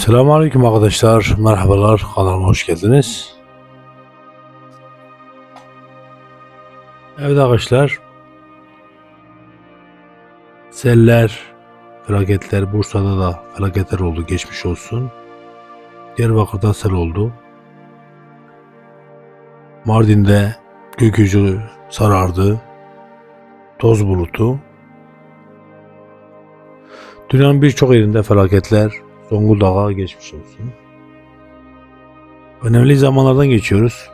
Selamünaleyküm arkadaşlar. Merhabalar. Kanalıma hoş geldiniz. Evet arkadaşlar. Seller, felaketler, Bursa'da da felaketler oldu. Geçmiş olsun. Diyarbakır'da sel oldu. Mardin'de gökyüzü sarardı. Toz bulutu. Dünyanın birçok yerinde felaketler, Zonguldak'a geçmiş olsun. Önemli zamanlardan geçiyoruz.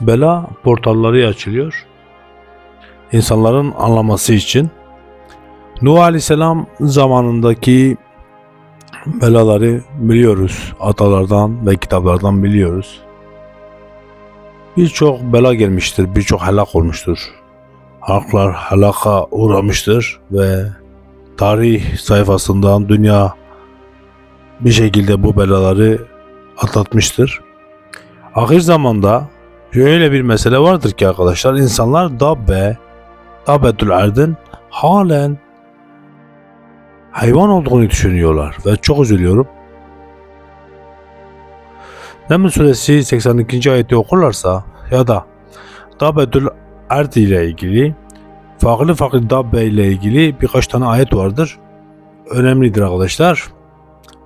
Bela portalları açılıyor. İnsanların anlaması için. Nuh Aleyhisselam zamanındaki belaları biliyoruz. Atalardan ve kitaplardan biliyoruz. Birçok bela gelmiştir, birçok helak olmuştur. Halklar helaka uğramıştır ve tarih sayfasından dünya bir şekilde bu belaları atlatmıştır. Ahir zamanda şöyle bir mesele vardır ki arkadaşlar insanlar dabbe, dabbetül erdin halen hayvan olduğunu düşünüyorlar ve çok üzülüyorum. Neml suresi 82. ayeti okurlarsa ya da Dabbetül Erd ile ilgili farklı farklı Dabbe ile ilgili birkaç tane ayet vardır. Önemlidir arkadaşlar.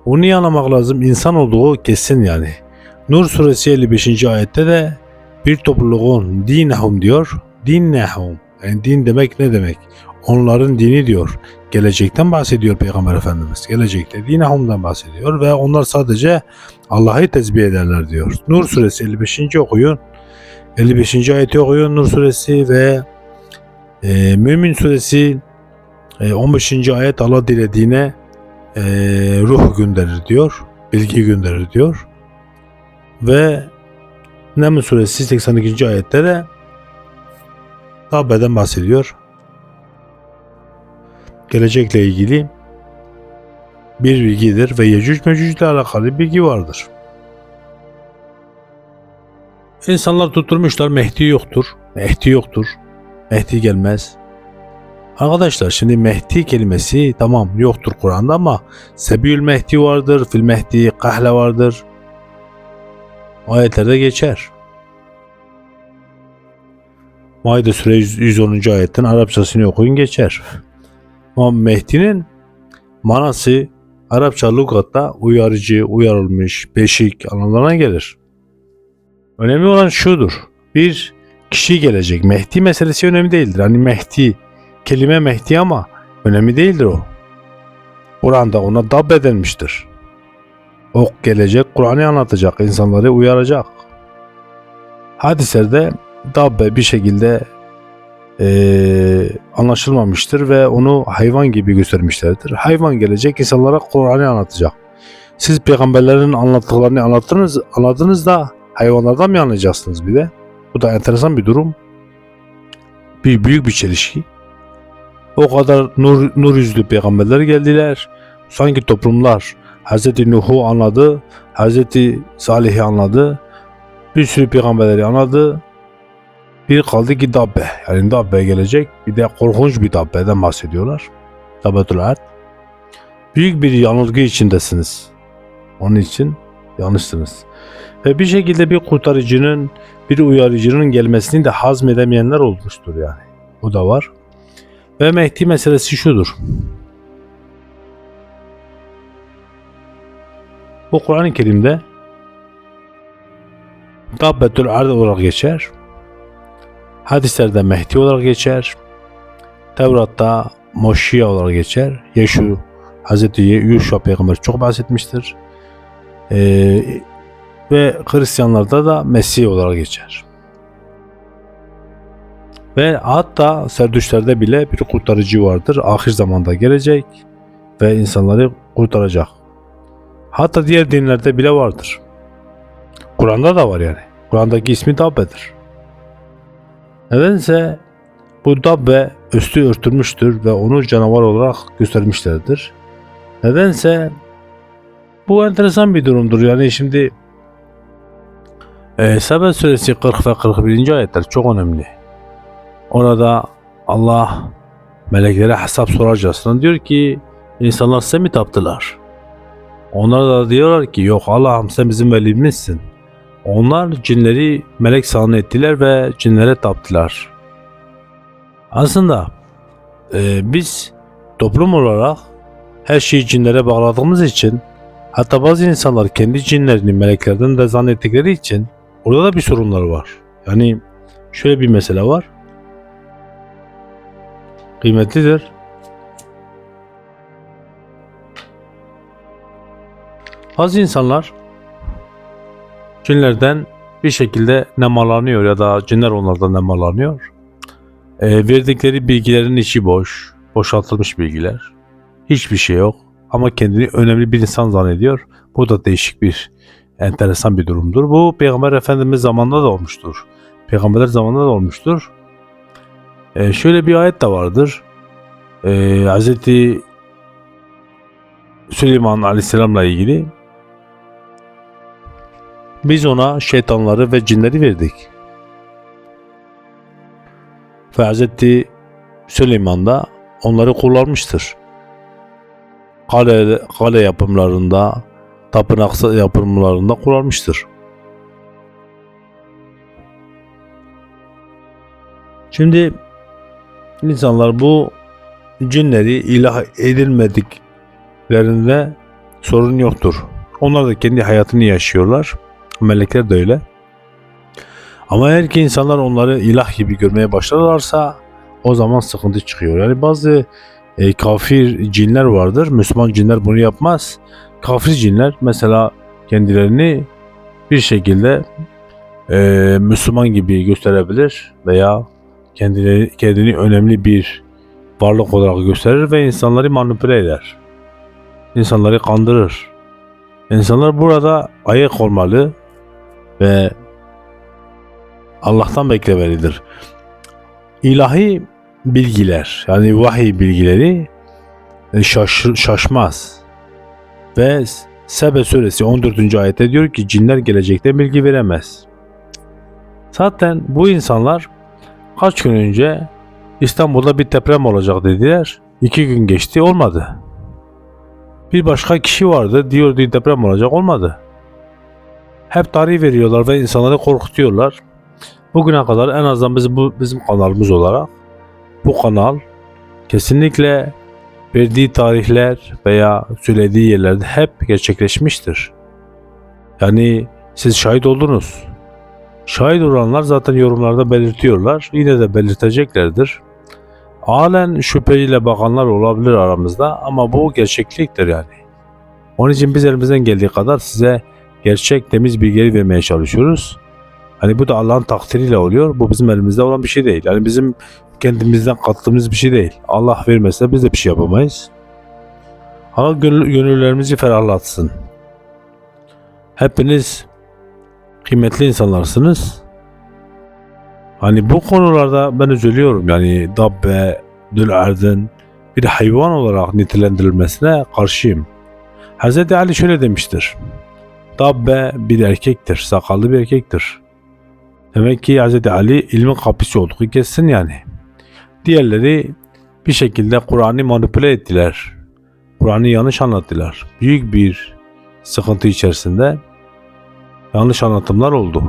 Bunu iyi anlamak lazım. İnsan olduğu kesin yani. Nur suresi 55. ayette de bir topluluğun dinehum diyor. Dinnehum. Yani din demek ne demek? Onların dini diyor. Gelecekten bahsediyor Peygamber Efendimiz. Gelecekte dinehum'dan bahsediyor ve onlar sadece Allah'ı tesbih ederler diyor. Nur suresi 55. okuyun. 55. ayeti okuyun Nur suresi ve e, Mümin suresi e, 15. ayet Allah dilediğine e, ruh gönderir diyor. Bilgi gönderir diyor. Ve Neml suresi 82. ayette de Tabbe'den bahsediyor. Gelecekle ilgili bir bilgidir ve Yecüc Mecüc ile alakalı bilgi vardır. İnsanlar tutturmuşlar Mehdi yoktur. Mehdi yoktur. Mehdi gelmez. Arkadaşlar şimdi Mehdi kelimesi tamam yoktur Kur'an'da ama Sebiül Mehdi vardır, Fil Mehdi, Kahle vardır. Ayetlerde geçer. Maide Sure 110. ayetten Arapçasını okuyun geçer. Ama Mehdi'nin manası Arapça lugatta uyarıcı, uyarılmış, beşik anlamlarına gelir. Önemli olan şudur. Bir kişi gelecek. Mehdi meselesi önemli değildir. Hani Mehdi, kelime Mehdi ama önemli değildir o. Kur'an'da ona dabbe denmiştir. O gelecek, Kur'an'ı anlatacak, insanları uyaracak. Hadislerde dabbe bir şekilde eee, anlaşılmamıştır ve onu hayvan gibi göstermişlerdir. Hayvan gelecek insanlara Kur'an'ı anlatacak. Siz peygamberlerin anlattıklarını anlattınız, anladınız da hayvanlardan mı anlayacaksınız bir de? Bu da enteresan bir durum. Bir büyük bir çelişki. O kadar nur, nur yüzlü peygamberler geldiler. Sanki toplumlar Hz. Nuh'u anladı, Hz. Salih'i anladı, bir sürü peygamberleri anladı. Bir kaldı ki Dabbe. Yani Dabbe gelecek. Bir de korkunç bir Dabbe'den bahsediyorlar. Dabbetül Erd. Büyük bir yanılgı içindesiniz. Onun için yanlışsınız. Ve bir şekilde bir kurtarıcının, bir uyarıcının gelmesini de hazmedemeyenler olmuştur yani. Bu da var. Ve Mehdi meselesi şudur. Bu Kur'an-ı Kerim'de Dabbetül Erd olarak geçer. Hadislerde Mehdi olarak geçer. Tevrat'ta Moşiya olarak geçer. Yeşu, Hz. Yuşa peygamber çok bahsetmiştir. Ee, ve Hristiyanlarda da Mesih olarak geçer. Ve hatta Serdüşlerde bile bir kurtarıcı vardır. Ahir zamanda gelecek ve insanları kurtaracak. Hatta diğer dinlerde bile vardır. Kur'an'da da var yani. Kur'an'daki ismi Dabbe'dir. Nedense bu Dabbe üstü örtülmüştür ve onu canavar olarak göstermişlerdir. Nedense bu enteresan bir durumdur. Yani şimdi E, Sebe suresi 40 ve 41. ayetler çok önemli. Orada Allah meleklere hesap sorarcasına diyor ki insanlar size mi taptılar? Onlar da diyorlar ki yok Allah'ım sen bizim velimizsin. Onlar cinleri melek sanı ettiler ve cinlere taptılar. Aslında e, biz toplum olarak her şeyi cinlere bağladığımız için hatta bazı insanlar kendi cinlerini meleklerden de zannettikleri için orada da bir sorunlar var. Yani şöyle bir mesele var. Kıymetlidir. Bazı insanlar cinlerden bir şekilde nemalanıyor ya da cinler onlardan nemalanıyor. E, verdikleri bilgilerin içi boş, boşaltılmış bilgiler. Hiçbir şey yok ama kendini önemli bir insan zannediyor. Bu da değişik bir, enteresan bir durumdur. Bu Peygamber Efendimiz zamanında da olmuştur. Peygamberler zamanında da olmuştur. E, şöyle bir ayet de vardır. E, Hz. Süleyman Aleyhisselam'la ilgili biz ona şeytanları ve cinleri verdik. Ve Hz. Süleyman da onları kullanmıştır. Kale, kale yapımlarında, tapınak yapımlarında kullanmıştır. Şimdi insanlar bu cinleri ilah edilmediklerinde sorun yoktur. Onlar da kendi hayatını yaşıyorlar. Melekler de öyle. Ama eğer ki insanlar onları ilah gibi görmeye başlarlarsa o zaman sıkıntı çıkıyor. Yani bazı e, kafir cinler vardır. Müslüman cinler bunu yapmaz. Kafir cinler mesela kendilerini bir şekilde e, Müslüman gibi gösterebilir veya kendini, kendini önemli bir varlık olarak gösterir ve insanları manipüle eder. İnsanları kandırır. İnsanlar burada ayık olmalı ve Allah'tan beklemelidir. İlahi bilgiler yani vahiy bilgileri e, şaş, şaşmaz. Ve Sebe suresi 14. ayette diyor ki cinler gelecekte bilgi veremez. Zaten bu insanlar kaç gün önce İstanbul'da bir deprem olacak dediler. İki gün geçti olmadı. Bir başka kişi vardı diyordu deprem olacak olmadı. Hep tarih veriyorlar ve insanları korkutuyorlar. Bugüne kadar en azından biz bu bizim kanalımız olarak bu kanal kesinlikle verdiği tarihler veya söylediği yerlerde hep gerçekleşmiştir. Yani siz şahit oldunuz. Şahit olanlar zaten yorumlarda belirtiyorlar. Yine de belirteceklerdir. Halen şüpheyle bakanlar olabilir aramızda ama bu gerçekliktir yani. Onun için biz elimizden geldiği kadar size gerçek temiz bilgileri vermeye çalışıyoruz. Hani bu da Allah'ın takdiriyle oluyor. Bu bizim elimizde olan bir şey değil. Yani bizim kendimizden kattığımız bir şey değil. Allah vermezse biz de bir şey yapamayız. Allah gönül, gönüllerimizi ferahlatsın. Hepiniz kıymetli insanlarsınız. Hani bu konularda ben üzülüyorum. Yani dabbe, dül'erden bir hayvan olarak nitelendirilmesine karşıyım. Hz. Ali şöyle demiştir. Dabbe bir erkektir, sakallı bir erkektir. Demek ki Hz. Ali ilmin kapısı olduğu kesin yani. Diğerleri bir şekilde Kur'an'ı manipüle ettiler. Kur'an'ı yanlış anlattılar. Büyük bir sıkıntı içerisinde yanlış anlatımlar oldu.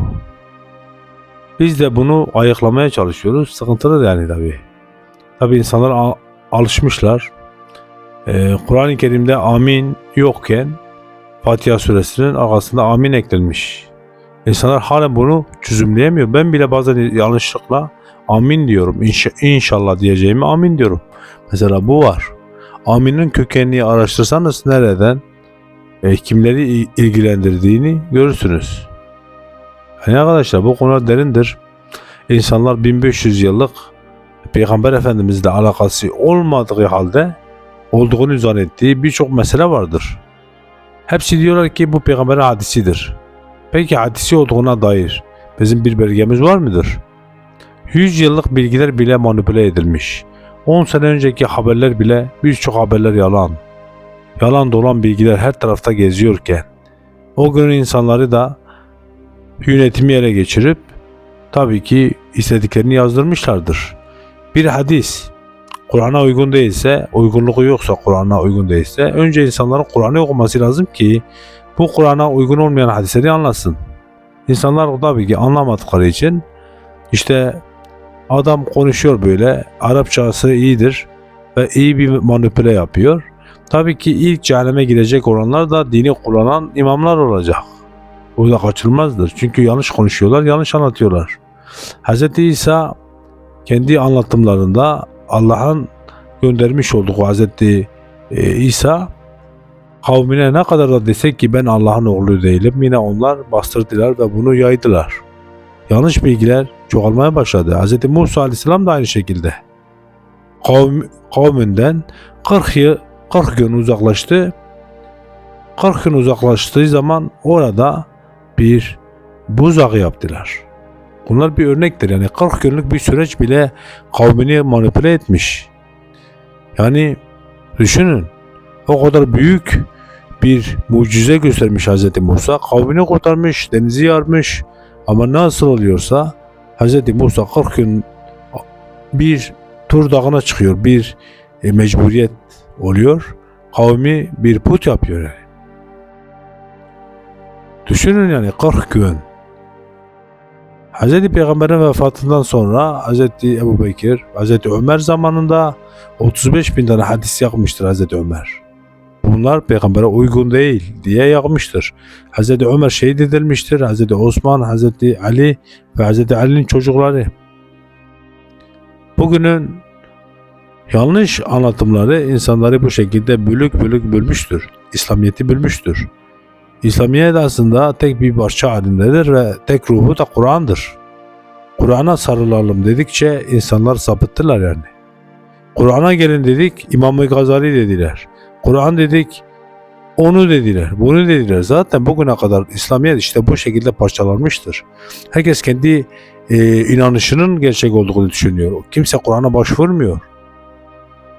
Biz de bunu ayıklamaya çalışıyoruz. Sıkıntılı yani tabi. Tabi insanlar al- alışmışlar. Ee, Kur'an-ı Kerim'de amin yokken Fatiha suresinin arkasında amin eklenmiş. İnsanlar halen bunu çözümleyemiyor. Ben bile bazen yanlışlıkla amin diyorum. İnşa, inşallah diyeceğimi amin diyorum. Mesela bu var. Aminin kökenini araştırsanız nereden e, kimleri ilgilendirdiğini görürsünüz. Yani arkadaşlar bu konular derindir. İnsanlar 1500 yıllık Peygamber Efendimizle alakası olmadığı halde olduğunu zannettiği birçok mesele vardır. Hepsi diyorlar ki bu peygamberin hadisidir. Peki hadisi olduğuna dair bizim bir belgemiz var mıdır? 100 yıllık bilgiler bile manipüle edilmiş. 10 sene önceki haberler bile birçok haberler yalan. Yalan dolan bilgiler her tarafta geziyorken o gün insanları da yönetimi ele geçirip tabii ki istediklerini yazdırmışlardır. Bir hadis Kur'an'a uygun değilse, uygunluğu yoksa Kur'an'a uygun değilse önce insanların Kur'an'ı okuması lazım ki bu Kur'an'a uygun olmayan hadisleri anlasın. İnsanlar tabii ki anlamadıkları için işte adam konuşuyor böyle Arapçası iyidir ve iyi bir manipüle yapıyor. Tabii ki ilk cehenneme gidecek olanlar da dini kullanan imamlar olacak. Bu da kaçılmazdır. Çünkü yanlış konuşuyorlar, yanlış anlatıyorlar. Hz. İsa kendi anlatımlarında Allah'ın göndermiş olduğu Hz. e, İsa kavmine ne kadar da desek ki ben Allah'ın oğlu değilim yine onlar bastırdılar ve bunu yaydılar. Yanlış bilgiler çoğalmaya başladı. Hz. Musa Aleyhisselam da aynı şekilde. Kavm, kavminden 40 yıl 40 gün uzaklaştı. 40 gün uzaklaştığı zaman orada bir buzağı yaptılar. Bunlar bir örnektir. Yani 40 günlük bir süreç bile kavmini manipüle etmiş. Yani düşünün o kadar büyük bir mucize göstermiş Hz. Musa. Kavmini kurtarmış, denizi yarmış. Ama nasıl oluyorsa Hz. Musa 40 gün bir Tur dağına çıkıyor. Bir e, mecburiyet oluyor. Kavmi bir put yapıyor yani. Düşünün yani 40 gün. Hz. Peygamber'in vefatından sonra Hz. Ebu Bekir, Hz. Ömer zamanında 35 bin tane hadis yakmıştır Hz. Ömer. Bunlar peygambere uygun değil diye yakmıştır. Hz. Ömer şehit edilmiştir. Hz. Osman, Hz. Ali ve Hz. Ali'nin çocukları. Bugünün yanlış anlatımları insanları bu şekilde bölük bölük bölmüştür. İslamiyet'i bölmüştür. İslamiyet aslında tek bir parça halindedir ve tek ruhu da Kur'an'dır. Kur'an'a sarılalım dedikçe insanlar sapıttılar yani. Kur'an'a gelin dedik İmam-ı Gazali dediler. Kur'an dedik onu dediler, bunu dediler. Zaten bugüne kadar İslamiyet işte bu şekilde parçalanmıştır. Herkes kendi e, inanışının gerçek olduğunu düşünüyor. Kimse Kur'an'a başvurmuyor.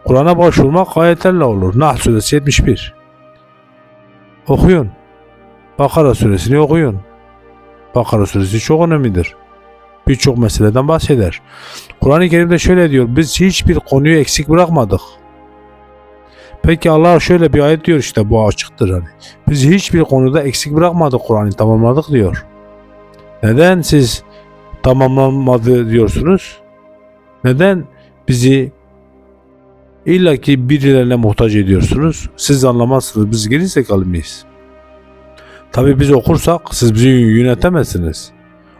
Kur'an'a başvurmak ayetlerle olur. Nahl suresi 71. Okuyun. Bakara suresini okuyun. Bakara suresi çok önemlidir. Birçok meseleden bahseder. Kur'an-ı Kerim'de şöyle diyor. Biz hiçbir konuyu eksik bırakmadık. Peki Allah şöyle bir ayet diyor işte bu açıktır hani. Biz hiçbir konuda eksik bırakmadık Kur'an'ı tamamladık diyor. Neden siz tamamlanmadı diyorsunuz? Neden bizi illaki birilerine muhtaç ediyorsunuz? Siz anlamazsınız. Biz geri zekalı mıyız? Tabi biz okursak siz bizi yönetemezsiniz.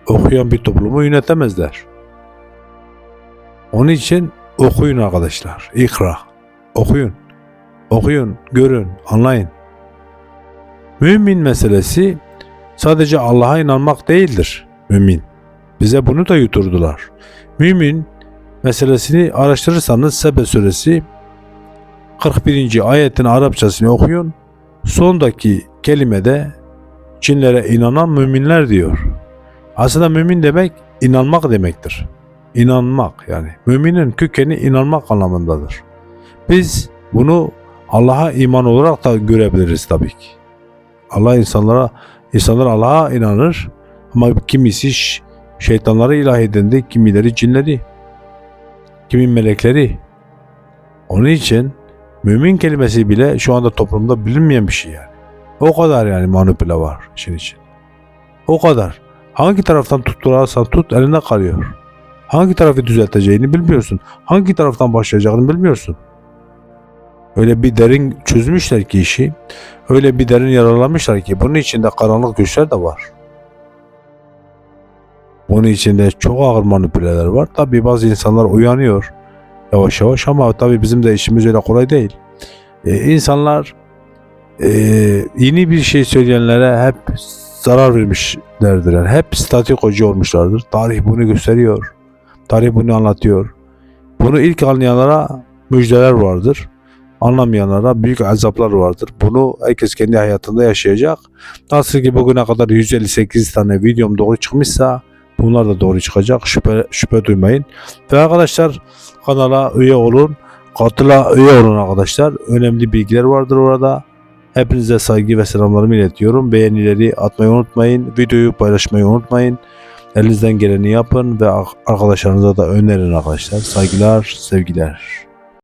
Okuyan bir toplumu yönetemezler. Onun için okuyun arkadaşlar. İkra. Okuyun. Okuyun, görün, anlayın. Mümin meselesi sadece Allah'a inanmak değildir. Mümin. Bize bunu da yuturdular. Mümin meselesini araştırırsanız Sebe suresi 41. ayetin Arapçasını okuyun. Sondaki kelimede cinlere inanan müminler diyor. Aslında mümin demek inanmak demektir. İnanmak yani. Müminin kökeni inanmak anlamındadır. Biz bunu Allah'a iman olarak da görebiliriz tabii ki. Allah insanlara, insanlar Allah'a inanır ama kimisi şeytanları ilah edindi, kimileri cinleri, kimi melekleri. Onun için mümin kelimesi bile şu anda toplumda bilinmeyen bir şey yani. O kadar yani manipüle var işin için. O kadar. Hangi taraftan tutturarsan tut elinde kalıyor. Hangi tarafı düzelteceğini bilmiyorsun. Hangi taraftan başlayacağını bilmiyorsun. Öyle bir derin çözmüşler ki işi. Öyle bir derin yaralamışlar ki bunun içinde karanlık güçler de var. Bunun içinde çok ağır manipüleler var. Tabii bazı insanlar uyanıyor yavaş yavaş ama tabii bizim de işimiz öyle kolay değil. Ee, insanlar e, yeni bir şey söyleyenlere hep zarar vermişlerdir. Yani hep statikocu olmuşlardır. Tarih bunu gösteriyor. Tarih bunu anlatıyor. Bunu ilk anlayanlara müjdeler vardır anlamayanlara büyük azaplar vardır. Bunu herkes kendi hayatında yaşayacak. Nasıl ki bugüne kadar 158 tane videom doğru çıkmışsa bunlar da doğru çıkacak. Şüphe, şüphe duymayın. Ve arkadaşlar kanala üye olun. Katıla üye olun arkadaşlar. Önemli bilgiler vardır orada. Hepinize saygı ve selamlarımı iletiyorum. Beğenileri atmayı unutmayın. Videoyu paylaşmayı unutmayın. Elinizden geleni yapın ve arkadaşlarınıza da önerin arkadaşlar. Saygılar, sevgiler.